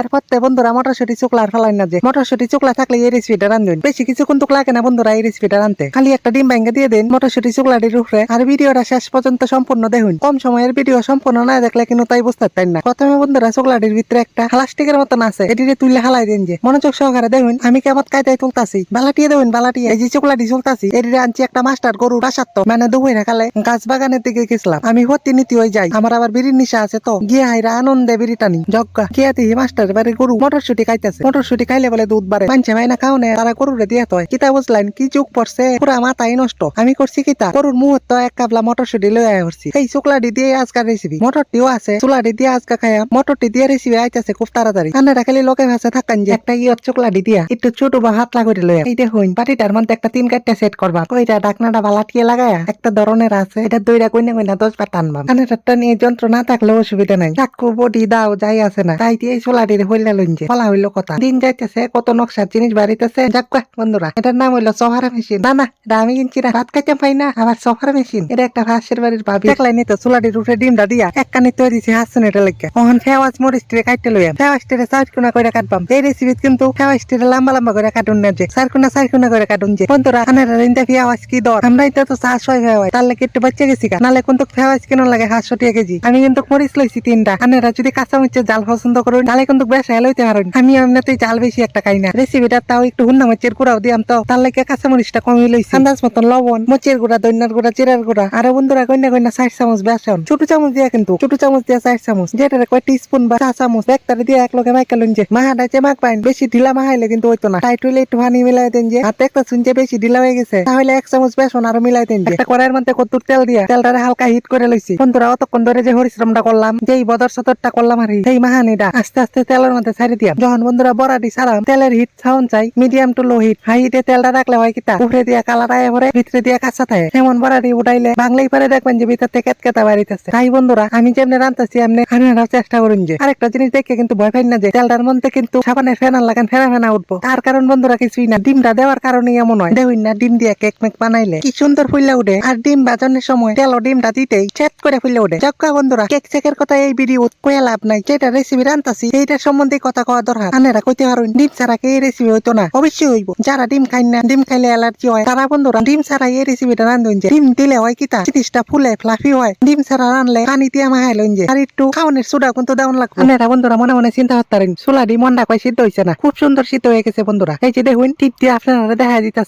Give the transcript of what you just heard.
এরপর তে বন্ধুরা মটরশুটি চোকলার ফেলাই না যে। মটরশুটি চোকলা থাকলে এই রেসিপিটা রান্ধুন বেশি কিছু কিন্তু লাগে না বন্ধুরা এই রেসিপিটা রানতে খালি একটা ডিম ব্যাঙ্গে দিয়ে দিন মটরশুটি চোকলাটির উপরে আর ভিডিওটা শেষ পর্যন্ত সম্পূর্ণ দেখুন। কম সময়ের ভিডিও সম্পূর্ণ না দেখলে কিন্তু তাই বুঝতে পারেন না। প্রথমে বন্ধুরা চোকলাটির ভিতরে একটা প্লাস্টিকের মতন আছে। এটিতে তুললে হালাই দেন যে। মনোযোগ সহকারে দেখুন, আমি কেমন কায়দায় তুলতাছি। বালাটিয়ে দেখুন, বালাটিয়ে। এই যে চোকলাটি চলতাছি এটিতে আনছি একটা মাস্টার গরু বাসাত্ত মানে দুপুরে খালে গাছ বাগানের দিকে গেছিলাম। আমি হতি নীতি হয়ে যাই। আমার আবার বিড়ির নিশা আছে তো। গিয়ে হাইরা আনন্দে বিড়ি টানি জগ্গা গিয়ে দেখি বাড়ি গরু মটরশুটি খাইতেছে। মটরশুটি খাইলে বলে দুধ বাড়ে। মানছে মাইনা খাও না, তারা গরুরে দিয়ে তো কিতা বুঝলেন, কি চুক পড়ছে? পুরা মাথাই নষ্ট। আমি করছি কিতা? গরুর মুহূর্ত এক কাবলা মটরশুটি লয়ে করছি এই চুকলাটি দিয়ে আজকাল রেসিপি মটরটিও আছে। চুলাটি দিয়ে আজকা খায়া মটরটি দিয়ে রেসিপি আইতেছে খুব তাড়াতাড়ি। আনারা খালি লোকে ভাষা থাকান যে একটা ইয়র চুকলাটি দিয়া একটু ছোট বা হাতলা করে লয়ে এই দেখুন বাটিটার মধ্যে একটা তিন কাটটা সেট করবা। ওইটা ডাকনাটা বালাটিয়ে লাগায়া একটা ধরনের আছে, এটা দইরা কইনা কইনা দশ বার টানবা আনারটা নিয়ে যন্ত্র না থাকলে অসুবিধা নাই। চাকু, বডি, দাও, যাই আছে না, তাই দিয়ে চুলাটির হইলা লইনছে। বলা হইল কথা। দিন যাইতেছে, কত নকশার জিনিস বাড়িতেছে। যাক বন্ধুরা, এটার নাম হইল সফার মেশিন। না না, এটা আমি কিনছি না। ভাত খাইতে পাই না, আবার সফার মেশিন। এটা একটা ভাসের বাড়ির ভাবি দেখলাই নি তো চুলাটির উঠে ডিমটা দিয়া এক কানি তৈরি দিছি হাসছেন এটা লেগে ওখান ফেওয়াজ মরিচ টিরে কাটতে লইয়া। ফেওয়াজ টিরে চার কোনা করে কাটবাম। এই রেসিপি কিন্তু ফেওয়াজ টিরে লম্বা লম্বা করে কাটুন না যে। চার কোনা চার কোনা করে কাটুন যে। বন্ধুরা, আনারা রিন্দা ফেওয়াজ কি দর? আমরা এটা তো চা ছয় ফেওয়াজ। তার লেগে একটু বাচ্চা গেছি নালে কিন্তু ফেওয়াজ কেন লাগে সাতশো টাকা কেজি। আমি কিন্তু মরিচ লইছি তিনটা। আনারা যদি কাঁচা মরিচের জাল পছন্দ করুন, তাহলে কিন্তু বেশ লইতে পারেন। আমি এমনিতেই জাল বেশি একটা খাই না। রেসিপিটা তাও একটু হুন্না মরিচের গুঁড়াও দিয়াম তো। তার লেগে কাঁচা মরিচটা কমই লইছি। আন্দাজ মতন লবণ, মরিচের গুঁড়া দৈন্যার গুঁড়া, জিরার গুঁড়া। আর বন্ধুরা কইনা কইনা চার চামচ বেসন ছোট চামচ দিয়া কিন্তু, ছোট চামচ দিয়া চার চামচ। যেটা কয় টিস্পুন বা চা চামচ। একটারে দিয়ে এক লগে মাইকা যে মাহাটা যে মাখ পাইন। বেশি ঢিলা মাহাইলে কিন্তু হইতো না। টাইট হইলে একটু পানি মিলাই দেন যে। হাতে একটা শুনছে বেশি ঢিলা হয়ে গেছে। তাহলে এক চামচ বেসন আরও মিলাই দেন একটা কড়াইয়ের মধ্যে কত তেল দিয়া, তেলটারে হালকা হিট করে লইছি। বন্ধুরা, অতক্ষণ ধরে যে পরিশ্রমটা করলাম, যেই বদর সদরটা করলাম আর সেই মাহানিটা আস্তে আস্তে তেলের মধ্যে ছাড়ি দিয়া যখন বন্ধুরা বড়াটি সারাম তেলের হিট সাউন্ড চাই medium to low heat high হিটে তেলটা রাখলে হয় কিতা? উপরে দিয়া কালার আয় পরে ভিতরে দিয়া কাঁচা থাকে। এমন বড়াটি উঠাইলে বাংলাই পারে দেখবেন যে ভিতর থেকে কেতা বাড়িতেছে। তাই বন্ধুরা, আমি যেমনি রান্তাছি এমনি আপনারাও চেষ্টা করুন যে, আরেকটা জিনিস দেখে কিন্তু ভয় পাই না যে, তেলটার মধ্যে কিন্তু সাবানের ফেনার লাগান, ফেনা ফেনা উঠবো। তার কারণ বন্ধুরা কিছুই না, ডিমটা দেওয়ার কারণে এমন হয়। দেখুন না, ডিম দিয়ে কেক মেক বানাইলে কি সুন্দর ফুললে উঠে। আর ডিম বাজানোর সময় তেল ও ডিমটা দিতেই চেক করে ফুললে উঠে। চক্কা বন্ধুরা, কেক চেকের কথা এই ভিডিও কয়ে লাভ নাই। যেটা রেসিপি রান্তাছি এইটার সম্বন্ধে কথা কওয়া দরকার। আনেরা কইতে পারুন ডিম ছাড়া কে রেসিপি হইতো না। অবশ্যই হইব। যারা ডিম খাই না, ডিম খাইলে অ্যালার্জি হয়। তারা বন্ধুরা, ডিম ছাড়া এই রেসিপিটা রান্ধুন যে। ডিম দিলে হয় কিতা জিনিসটা ফুলে ফ্লাফি হয়। ডিম ছাড়া রানলে পানি দিয়ে মাহাই লইন যে। আর একটু খাওয়ানোর সুডা কিন্তু দেওয়ান লাগবে। আনেরা বন্ধুরা, মনে মনে চিন্তা করতে পারেন চুলা ডিম মন্ডা কয় সিদ্ধ হয়েছে না? খুব সুন্দর সিদ্ধ হয়ে গেছে বন্ধুরা। এই যে দেখুন, টিপ দিয়ে আপনারা দেখা দিতেছি।